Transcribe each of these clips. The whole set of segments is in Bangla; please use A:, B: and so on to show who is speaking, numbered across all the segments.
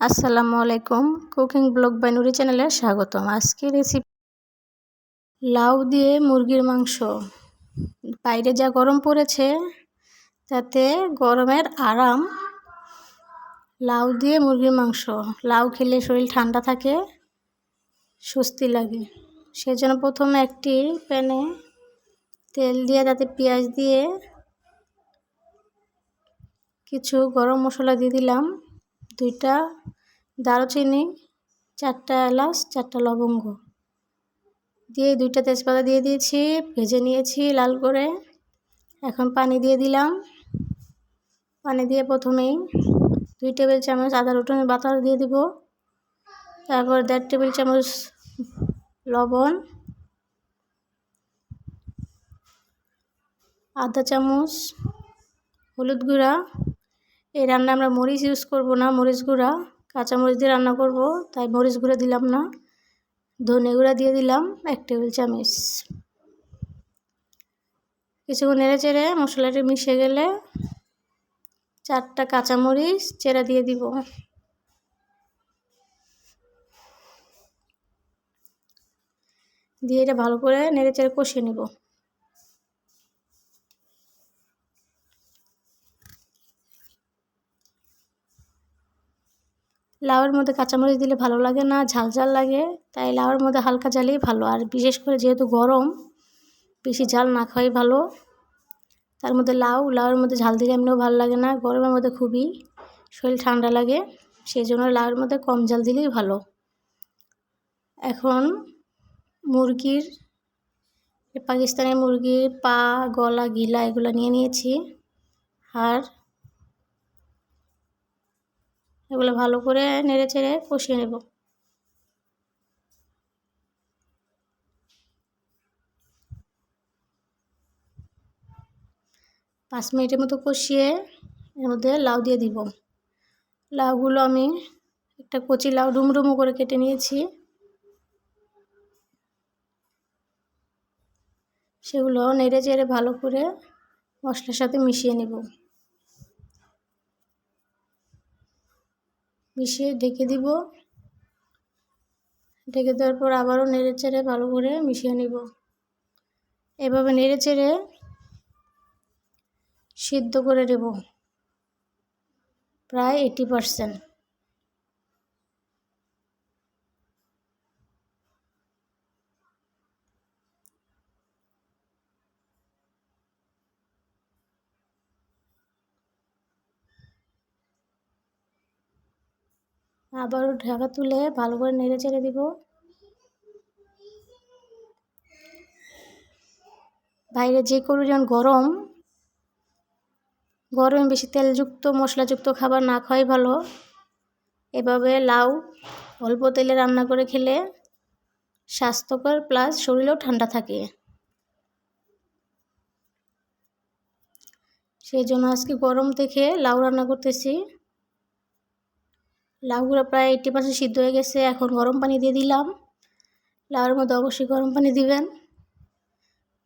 A: আসসালামু আলাইকুম। কুকিং ব্লগ বাই নুরি চ্যানেলে স্বাগতম। আজকে রেসিপি লাউ দিয়ে মুরগির মাংস। বাইরে যা গরম পড়েছে, তাতে গরমের আরাম। লাউ দিয়ে মুরগির মাংস। লাউ খেলে শরীর ঠান্ডা থাকে, স্বস্তি লাগে। সেজন্য প্রথমে একটি প্যানে তেল দিয়ে, তাতে পেঁয়াজ দিয়ে কিছু গরম মশলা দিয়ে দিলাম। দুইটা দারুচিনি, চারটা এলাচ, চারটা লবঙ্গ। দিয়ে দুইটা তেজপাতা দিয়ে দিয়েছি, ভেজে নিয়েছি লাল করে। এখন পানি দিয়ে দিলাম। পানি দিয়ে প্রথমেই দুই টেবিল চামচ আদা রসুনের বাতাস দিয়ে দিব। তারপর দেড় টেবিল চামচ লবণ। আধা চামচ হলুদ গুঁড়া। এই রান্না আমরা মরিচ ইউজ করব না, মরিচ গুঁড়া, কাঁচা মরিচ দিয়ে রান্না করব, তাই মরিচ গুঁড়া দিলাম না। ধনে গুঁড়া দিয়ে দিলাম এক টেবিল চামচ। কিছুক্ষণ নেড়ে চেড়ে মশলাটি মিশে গেলে চারটা কাঁচামরিচ চেরা দিয়ে দিব। দিয়ে এটা ভালো করে নেড়ে চেড়ে কষিয়ে নেব। লাউয়ের মধ্যে কাঁচামরিচ দিলে ভালো লাগে না, ঝাল ঝাল লাগে। তাই লাউয়ের মধ্যে হালকা ঝালেই ভালো। আর বিশেষ করে যেহেতু গরম, বেশি ঝাল না খাওয়াই ভালো। তার মধ্যে লাউ, লাউয়ের মধ্যে ঝাল দিলে এমনিও ভালো লাগে না, গরমের মধ্যে খুবই শরীর ঠান্ডা লাগে। সেই জন্য লাউয়ের মধ্যে কম ঝাল দিলেই ভালো। এখন মুরগির পাকিস্তানি মুরগির পা, গলা, গিলা এগুলো নিয়ে নিয়েছি। আর এগুলো ভালো করে নেড়ে চেড়ে কষিয়ে নেব। পাঁচ মিনিটের মতো কষিয়ে এর মধ্যে লাউ দিয়ে দিব। লাউগুলো আমি একটা কচি লাউ ডুমডুমো করে কেটে নিয়েছি। সেগুলো নেড়ে চেড়ে ভালো করে মশলার সাথে মিশিয়ে নেব। মিশিয়ে ঢেকে দিব। ঢেকে দেওয়ার পর আবারও নেড়ে চেড়ে ভালো করে মিশিয়ে নিব। এভাবে নেড়ে চেড়ে সিদ্ধ করে নেব। প্রায় এইটি পারসেন্ট আবারও ঢাকা তুলে ভালো করে নেড়ে চেড়ে দিব। বাইরে যে করু যেমন গরম, গরমে বেশি তেলযুক্ত, মশলাযুক্ত খাবার না খাওয়াই ভালো। এভাবে লাউ অল্প তেলে রান্না করে খেলে স্বাস্থ্যকর প্লাস শরীরেও ঠান্ডা থাকে। সেই জন্য আজকে গরম দেখে লাউ রান্না করতেছি। লাউগুলো প্রায় এইটি পার্সেন্ট সিদ্ধ হয়ে গেছে, এখন গরম পানি দিয়ে দিলাম। লাউয়ের মধ্যে অবশ্যই গরম পানি দিবেন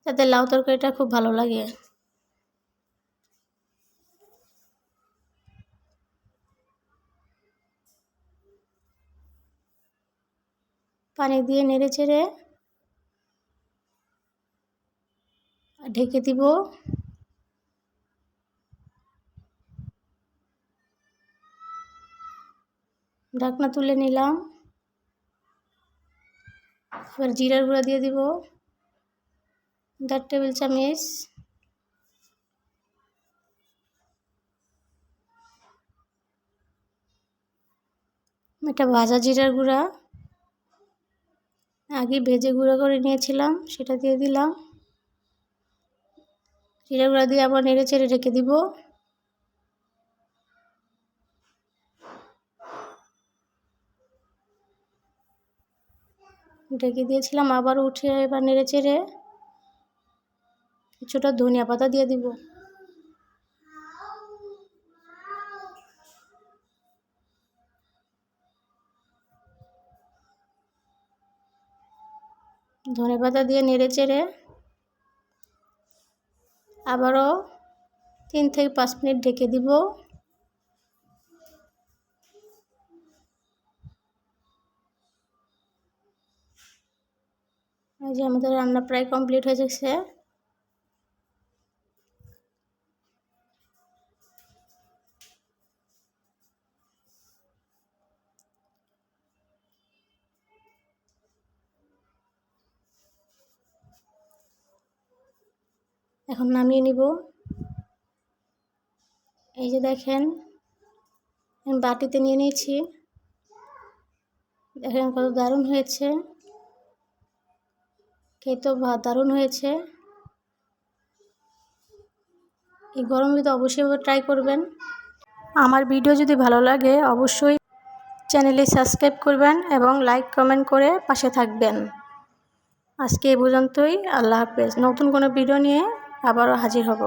A: তাতে লাউ তরকারিটা খুব ভালো লাগে। পানি দিয়ে নেড়ে চেড়ে ঢেকে দিব। ঢাকনা তুলে নিলাম। এবার জিরার গুঁড়া দিয়ে দিব। দেড় টেবিল চামচ। এটা ভাজা জিরার গুঁড়া। আগে ভেজে গুঁড়ো করে নিয়েছিলাম, সেটা দিয়ে দিলাম। জিরা গুঁড়া দিয়ে আবার নেড়ে চেড়ে রেখে দিব। ঢেকে দিয়েছিলাম, আবার উঠে এবার নেড়ে চেড়ে কিছুটা ধনিয়া পাতা দিয়ে দিব। ধনে পাতা দিয়ে নেড়ে চেড়ে আবারও তিন থেকে পাঁচ মিনিট ঢেকে দিব। যে আমাদের রান্না প্রায় কমপ্লিট হয়ে যাচ্ছে এখন নামিয়ে নিব। এই যে দেখেন, আমি বাটিতে নিয়ে নিয়েছি। দেখেন কত দারুণ হয়েছে। খেতে দারুণ হয়েছে। এই গরম যদি অবশ্যই ট্রাই করবেন। আমার ভিডিও যদি ভালো লাগে, অবশ্যই চ্যানেলে সাবস্ক্রাইব করবেন এবং লাইক কমেন্ট করে পাশে থাকবেন। আজকে এ পর্যন্তই, আল্লাহ হাফেজ। নতুন কোনো ভিডিও নিয়ে আবারও হাজির হব।